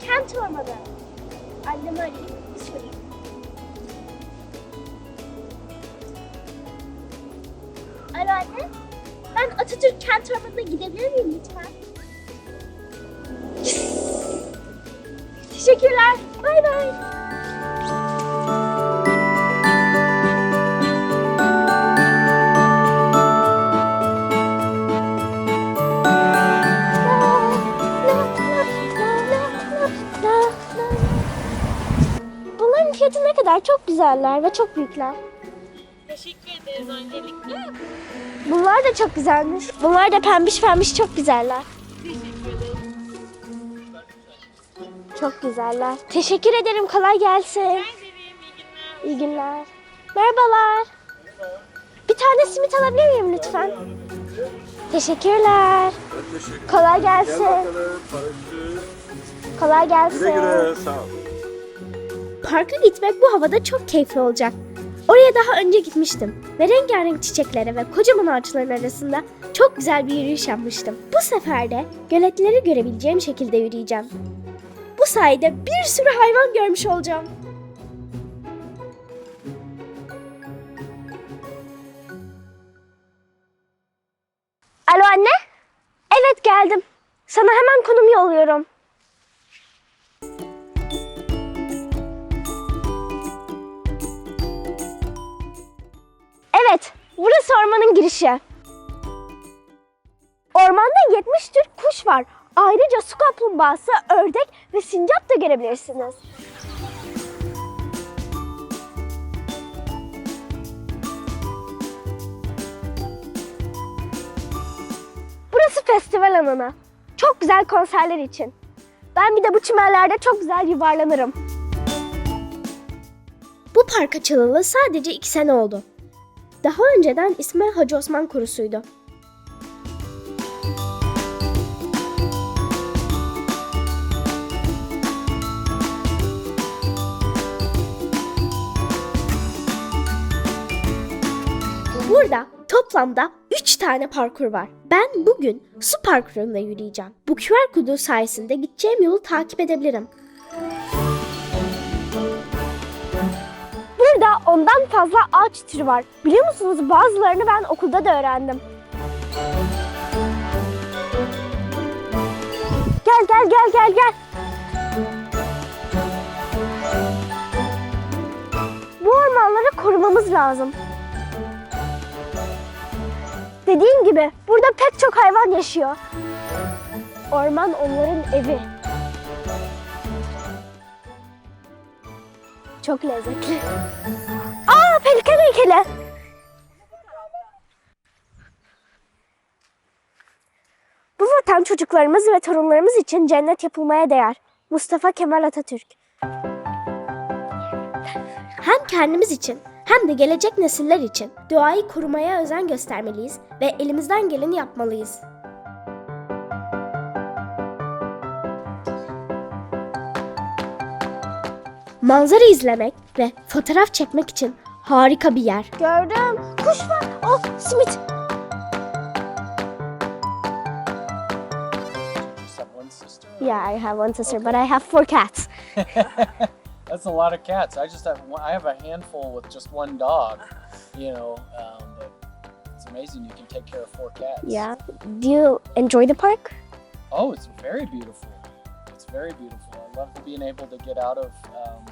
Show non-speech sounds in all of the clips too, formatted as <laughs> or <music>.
Kent ormanı. Annemi arayayım, sorayım. Alo anne. Ben Atatürk kent ormanına gidebilir miyim lütfen? Teşekkürler. Bay bay. Bunların fiyatı ne kadar? Çok güzeller ve çok büyükler. Teşekkür ederiz öncelikle. Bunlar da çok güzelmiş. Bunlar da pembiş pembiş çok güzeller. Teşekkür ederiz. Çok güzeller. Teşekkür ederim. Kolay gelsin. Ben vereyim iyi günler. İyi günler. Merhabalar. Bir tane simit alabilir miyim lütfen? Teşekkürler. Kolay gelsin. Kolay gelsin. Güle güle sağ ol. Parka gitmek bu havada çok keyifli olacak. Oraya daha önce gitmiştim ve rengarenk çiçeklere ve kocaman ağaçların arasında çok güzel bir yürüyüş yapmıştım. Bu sefer de göletleri görebileceğim şekilde yürüyeceğim. Bu sayede bir sürü hayvan görmüş olacağım. Alo anne? Evet geldim. Sana hemen konum yolluyorum. Burası ormanın girişi. Ormanda 70 tür kuş var. Ayrıca su kaplumbağası, ördek ve sincap da görebilirsiniz. Burası festival alanı. Çok güzel konserler için. Ben bir de bu çimenlerde çok güzel yuvarlanırım. Bu park açılalı sadece iki sene oldu. Daha önceden ismi Hacı Osman Kurusu'ydu. Burada toplamda 3 tane parkur var. Ben bugün su parkurunda yürüyeceğim. Bu QR kodu sayesinde gideceğim yolu takip edebilirim. Ondan fazla ağaç türü var. Biliyor musunuz bazılarını ben okulda da öğrendim. Gel gel gel gel gel. Bu ormanları korumamız lazım. Dediğim gibi burada pek çok hayvan yaşıyor. Orman onların evi. Çok lezzetli. Pelikan heykeli. Bu vatan çocuklarımız ve torunlarımız için cennet yapılmaya değer. Mustafa Kemal Atatürk. Hem kendimiz için hem de gelecek nesiller için doğayı korumaya özen göstermeliyiz ve elimizden geleni yapmalıyız. Manzara izlemek ve fotoğraf çekmek için harika bir yer. Gördüm. Kuş var. Oh, simit. Just have one sister? Yeah, I have one sister, but I have four cats. <laughs> That's a lot of cats. I just have one, I have a handful with just one dog, you know. Um, but it's amazing you can take care of four cats. Yeah. Do you enjoy the park? Oh, it's very beautiful. It's very beautiful. I love being able to get out of. Um,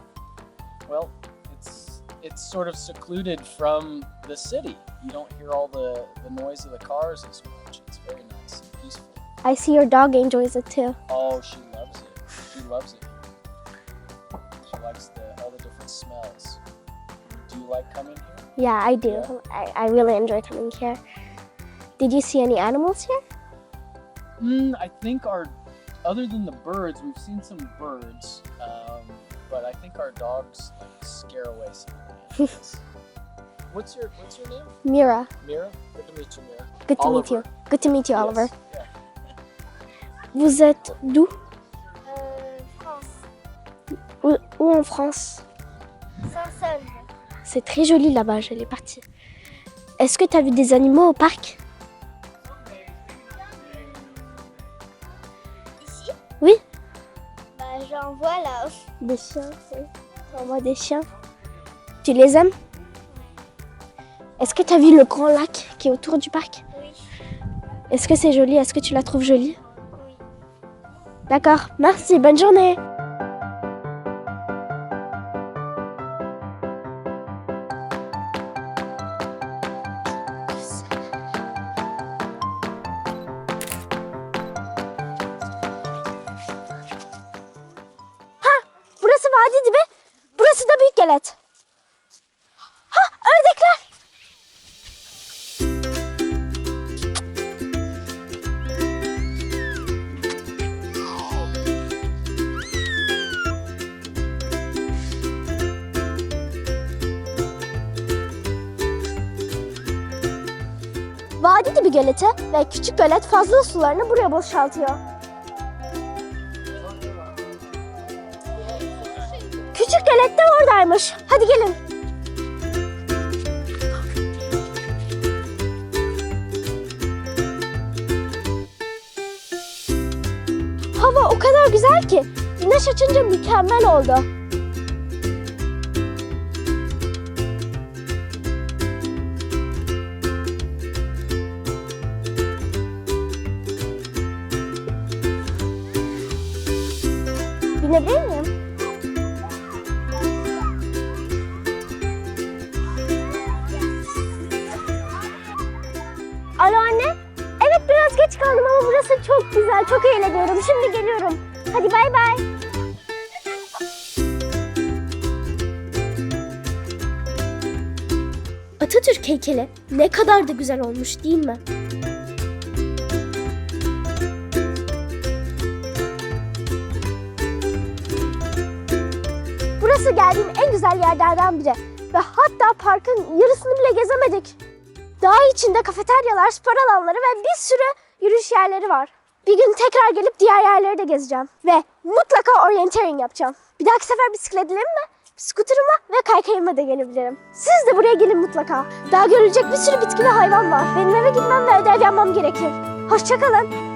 well, it's sort of secluded from the city. You don't hear all the the noise of the cars as much. It's very nice and peaceful. I see your dog enjoys it too. Oh, she loves it. She loves it. She likes the all the different smells. Do you like coming here? Yeah, I do. Yeah. I, I really enjoy coming here. Did you see any animals here? Mm, I think our, other than the birds, we've seen some birds, um, but I think our dogs like scare away some of the animals. <laughs> what's your What's your name? Mira, Mira? Good to meet you, Mira. good to meet Oliver. you. Good to meet you, Yes, Oliver. yeah. Vous êtes d'où? France. où, où en France? Saint-Seul. C'est très joli là-bas, je l'ai parti. Est-ce que tu as vu des animaux au parc? Ici? Oui. Bah j'en vois là. Des chiens, c'est. On voit des chiens. Tu les aimes? Est-ce que tu as vu le grand lac qui est autour du parc? Oui. Est-ce que c'est joli? Est-ce que tu la trouves jolie? Oui. D'accord, merci, bonne journée. Vadi dibi göleti ve küçük gölet fazla sularını buraya boşaltıyor. Küçük gölet de oradaymış. Hadi gelin. Hava o kadar güzel ki güneş açınca mükemmel oldu. Alo anne. Evet biraz geç kaldım ama burası çok güzel. Çok eğleniyorum. Şimdi geliyorum. Hadi bay bay. Atatürk heykeli ne kadar da güzel olmuş değil mi? Burası geldiğim en güzel yerlerden biri. Ve hatta parkın yarısını bile gezemedik. Dağ içinde kafeteryalar, spor alanları ve bir sürü yürüyüş yerleri var. Bir gün tekrar gelip diğer yerleri de gezeceğim. Ve mutlaka orienteering yapacağım. Bir dahaki sefer bisikletlerimle, skuterımla ve kaykayımla da gelebilirim. Siz de buraya gelin mutlaka. Daha görülecek bir sürü bitki ve hayvan var. Benim eve gitmem ve ödev yapmam gerekir. Hoşçakalın.